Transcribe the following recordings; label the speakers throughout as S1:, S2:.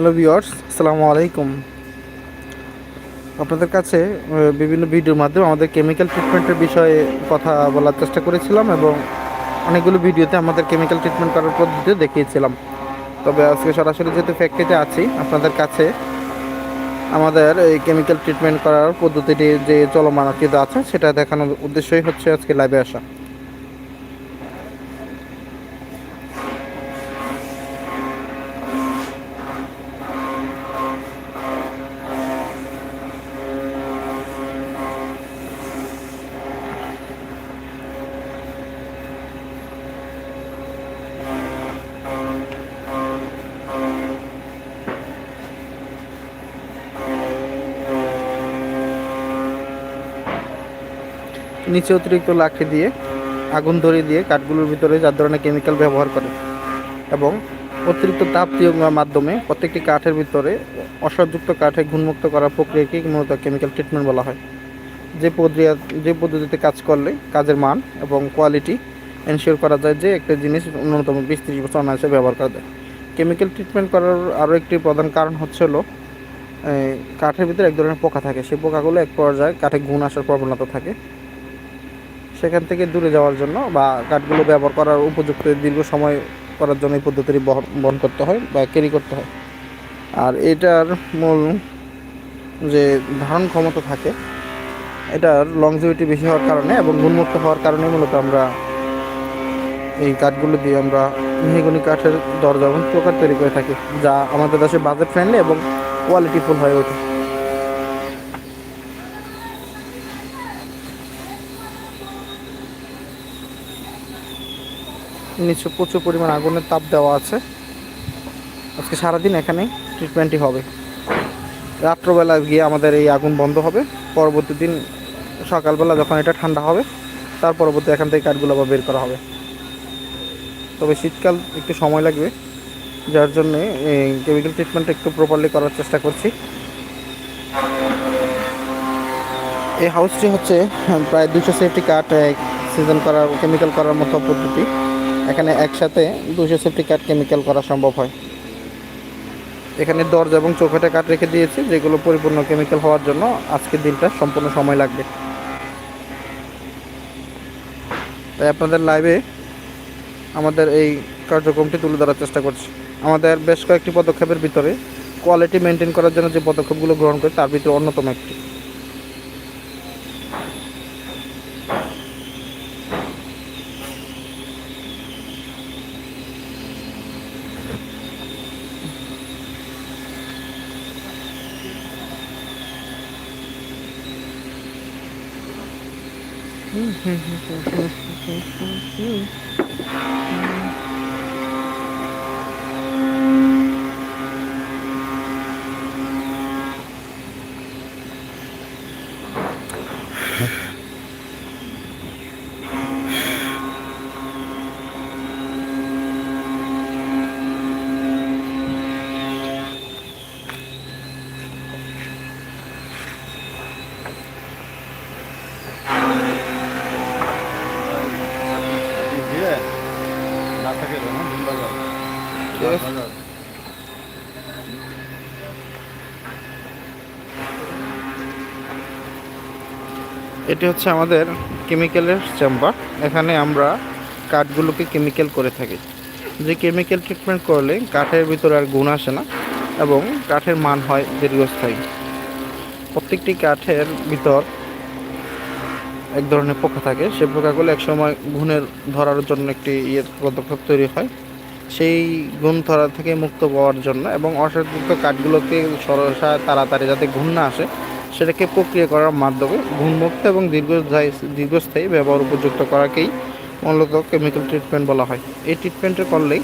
S1: Hello viewers, আসসালামু আলাইকুম। আপনাদের কাছে বিভিন্ন ভিডিওর মাধ্যমে আমাদের কেমিক্যাল ট্রিটমেন্টের বিষয়ে কথা বলার চেষ্টা করেছিলাম এবং অনেকগুলো ভিডিওতে আমাদের কেমিক্যাল ট্রিটমেন্ট করার পদ্ধতি দেখিয়েছিলাম। তবে আজকে সরাসরি যেহেতু ফ্যাক্টরিতে আছি, আপনাদের কাছে আমাদের এই কেমিক্যাল ট্রিটমেন্ট করার পদ্ধতিটি যে চলমান আছে, সেটা দেখানোর উদ্দেশ্যই হচ্ছে আজকে লাইভে আসা। নিচে অতিরিক্ত লাঠি দিয়ে, আগুন ধরিয়ে দিয়ে কাঠগুলোর ভিতরে যার ধরনের কেমিক্যাল ব্যবহার করে এবং অতিরিক্ত তাপ প্রয়োগের মাধ্যমে প্রত্যেকটি কাঠের ভিতরে অসহযুক্ত কাঠে ঘুণমুক্ত করার প্রক্রিয়াকে মূলত কেমিক্যাল ট্রিটমেন্ট বলা হয়। যে প্রক্রিয়া, যে পদ্ধতিতে কাজ করলে কাজের মান এবং কোয়ালিটি এনশিওর করা যায় যে একটা জিনিস ন্যূনতম বিশ ত্রিশ বছর অনায়াসে ব্যবহার করা যায়। কেমিক্যাল ট্রিটমেন্ট করার আরও একটি প্রধান কারণ হচ্ছে হলো কাঠের ভিতরে এক ধরনের পোকা থাকে। সেই পোকাগুলো এক পর্যায়ে কাঠে গুণ আসার প্রবণতা থাকে। সেখান থেকে দূরে যাওয়ার জন্য বা কাঠগুলো ব্যবহার করার উপযুক্ত দীর্ঘ সময় করার জন্য এই পদ্ধতিটি বহন করতে হয় বা ক্যারি করতে হয়। আর এটার মূল যে ধারণ ক্ষমতা থাকে, এটার লংজিভিটি বেশি হওয়ার কারণে এবং গুণমুক্ত হওয়ার কারণে মূলত আমরা এই কাঠগুলো দিয়ে আমরা মেহগনি কাঠের দরজা এবং চোকার তৈরি করে থাকি, যা আমাদের দেশে বাজেট ফ্রেন্ডলি এবং কোয়ালিটিফুল হয়ে ওঠে। নিচে প্রচুর পরিমাণ আগুনের তাপ দেওয়া আছে। আজকে সারাদিন এখানে ট্রিটমেন্টই হবে। রাত্রবেলা গিয়ে আমাদের এই আগুন বন্ধ হবে। পরবর্তী দিন সকালবেলা যখন এটা ঠান্ডা হবে, তার পরবর্তী এখান থেকে কাঠগুলো আবার বের করা হবে। তবে শীতকাল একটু সময় লাগবে, যার জন্য কেমিক্যাল ট্রিটমেন্ট একটু প্রপারলি করার চেষ্টা করছি। এই হাউসটি হচ্ছে, প্রায় দুশো সেফটি কাঠ সিজন করার কেমিক্যাল করার মতো পদ্ধতি। এখানে একসাথে দুশো সেফটি কাঠ কেমিক্যাল করা সম্ভব হয়। এখানে দরজা এবং চৌকাঠে কাঠ রেখে দিয়েছি, যেগুলো পরিপূর্ণ কেমিক্যাল হওয়ার জন্য আজকের দিনটা সম্পূর্ণ সময় লাগবে। তাই আপনাদের লাইভে আমাদের এই কার্যক্রমটি তুলে ধরার চেষ্টা করছি। আমাদের বেশ কয়েকটি পদক্ষেপের ভিতরে কোয়ালিটি মেনটেন করার জন্য যে পদক্ষেপগুলো গ্রহণ করি, তার ভিতরে অন্যতম একটি। Mm-hmm. এটি হচ্ছে আমাদের কেমিক্যালের চেম্বার এখানে আমরা কাঠগুলোকে কেমিক্যাল করে থাকি। যে কেমিক্যাল ট্রিটমেন্ট করলে কাঠের ভিতরে আর গুণ আসে না এবং কাঠের মান হয় দীর্ঘস্থায়ী। প্রত্যেকটি কাঠের ভিতর এক ধরনের পোকা থাকে। সে পোকাগুলো একসময় ঘুণের ধরার জন্য একটি ইয়ের পদক্ষেপ তৈরি হয়। সেই গুণ ধরা থেকে মুক্ত পাওয়ার জন্য এবং অসংযুক্ত কাঠগুলোকে সরসা তাড়াতাড়ি যাতে ঘুণ না আসে, সেটাকে প্রক্রিয়া করার মাধ্যমে ঘুণমুক্ত এবং দীর্ঘস্থায়ী দীর্ঘস্থায়ী ব্যবহার উপযুক্ত করাকেই মূলত কেমিক্যাল ট্রিটমেন্ট বলা হয়। এই ট্রিটমেন্টটা করলেই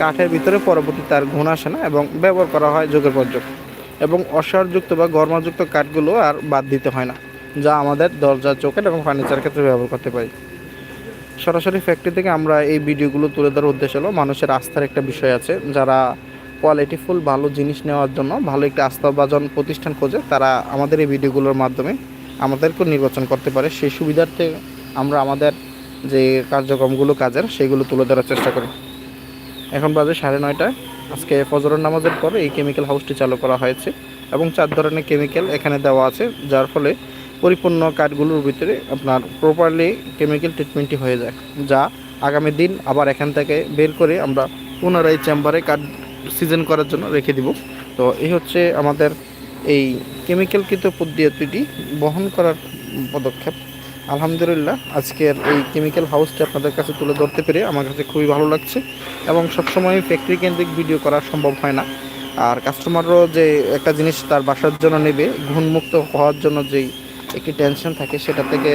S1: কাঠের ভিতরে পরবর্তী তার ঘুণ আসে না এবং ব্যবহার করা হয় যোগের পর যোগ। এবং অসারযুক্ত বা গরমাযুক্ত কাঠগুলো আর বাদ দিতে হয় না, যা আমাদের দরজা চোখের এবং ফার্নিচার ক্ষেত্রে ব্যবহার করতে পারি। সরাসরি ফ্যাক্টরি থেকে আমরা এই ভিডিওগুলো তুলে ধরার উদ্দেশ্য হলো, মানুষের আস্থার একটা বিষয় আছে। যারা কোয়ালিটিফুল ভালো জিনিস নেওয়ার জন্য, ভালো একটা আস্থাভাজন প্রতিষ্ঠান খোঁজে, তারা আমাদের এই ভিডিওগুলোর মাধ্যমে আমাদেরকেও নির্বাচন করতে পারে। সেই সুবিধার্থে আমরা আমাদের যে কার্যক্রমগুলো কাজের, সেগুলো তুলে ধরার চেষ্টা করি। এখন বাজে সাড়ে নয়টায়। আজকে ফজরের নামাজের পরে এই কেমিক্যাল হাউসটি চালু করা হয়েছে এবং চার ধরনের কেমিক্যাল এখানে দেওয়া আছে, যার ফলে পরিপূর্ণ কাঠগুলোর ভিতরে আপনার প্রপারলি কেমিক্যাল ট্রিটমেন্টটি হয়ে যায়, যা আগামী দিন আবার এখান থেকে বের করে আমরা পুনরায় চেম্বারে কাঠ সিজন করার জন্য রেখে দিব। তো এই হচ্ছে আমাদের এই কেমিক্যালকৃত পদ্ধতিটি বহন করার পদক্ষেপ। আলহামদুলিল্লাহ, আজকের এই কেমিক্যাল হাউসটি আপনাদের কাছে তুলে ধরতে পেরে আমার কাছে খুবই ভালো লাগছে এবং সবসময় ফ্যাক্টরি কেন্দ্রিক ভিডিও করা সম্ভব হয় না। আর কাস্টমারও যে একটা জিনিস তার বাসার জন্য নেবে, ঘুণমুক্ত হওয়ার জন্য যেই একটি টেনশন থাকে, সেটা থেকে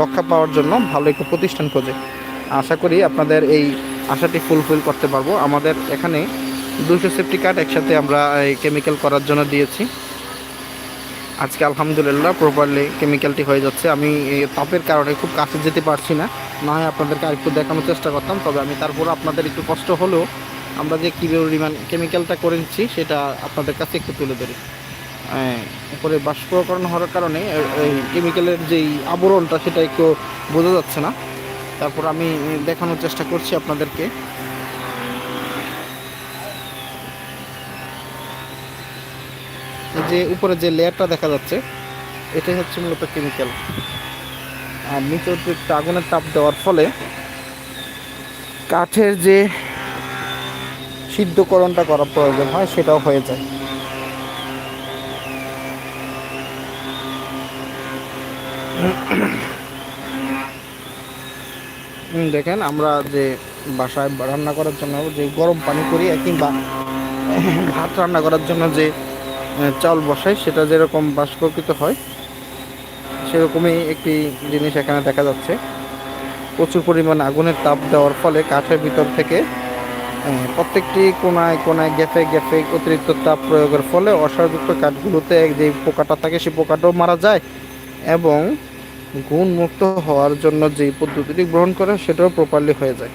S1: রক্ষা পাওয়ার জন্য ভালো একটি প্রতিষ্ঠান খোঁজে। আশা করি আপনাদের এই আশাটি ফুলফিল করতে পারব। আমাদের এখানে দুশো সেফটি কার্ড একসাথে আমরা এই কেমিক্যাল করার জন্য দিয়েছি। আজকে আলহামদুলিল্লাহ প্রপারলি কেমিক্যালটি হয়ে যাচ্ছে। আমি তাপের কারণে খুব কাছে যেতে পারছি না। না হয় আপনাদেরকে আরেকটু দেখানোর চেষ্টা করতাম, তবে আমি তারপর আপনাদের একটু কষ্ট হলেও আমরা যে কী পরিমাণ কেমিক্যালটা করেছি, সেটা আপনাদের কাছে একটু তুলে ধরি। উপরে বাষ্পকরণ হওয়ার কারণে এই কেমিক্যালের যেই আবরণটা, সেটা একটু বোঝা যাচ্ছে না। তারপর আমি দেখানোর চেষ্টা করছি আপনাদেরকে। যে উপরে যে লেয়ারটা দেখা যাচ্ছে, এটাই হচ্ছে মূলত কেমিক্যাল আর নিচে অতিরিক্ত আগুনের তাপ দেওয়ার ফলে, কাঠের যে সিদ্ধকরণটা করা প্রয়োজন হয়, সেটাও হয়ে যায়। দেখেন, আমরা যে বাসায় রান্না করার জন্য যে গরম পানি করি কিংবা ভাত রান্না করার জন্য যে চাউল বসাই, সেটা যেরকম বাষ্পকৃত হয়, সেরকমই একটি জিনিস এখানে দেখা যাচ্ছে। প্রচুর পরিমাণ আগুনের তাপ দেওয়ার ফলে কাঠের ভিতর থেকে প্রত্যেকটি কোনায় কোনায় গ্যাফে গ্যাফে অতিরিক্ত তাপ প্রয়োগের ফলে অসারযুক্ত কাঠগুলোতে যে পোকাটা থাকে সেই পোকাটাও মারা যায় এবং গুণমুক্ত হওয়ার জন্য যে পদ্ধতিটি গ্রহণ করে সেটাও প্রপারলি হয়ে যায়।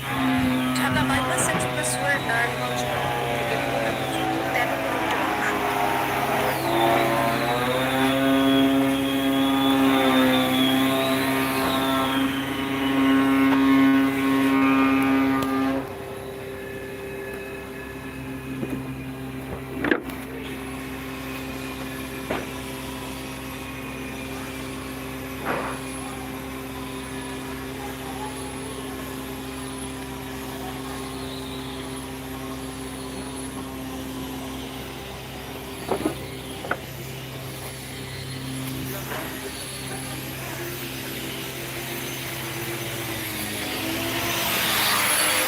S1: Tabla Bible Central Resort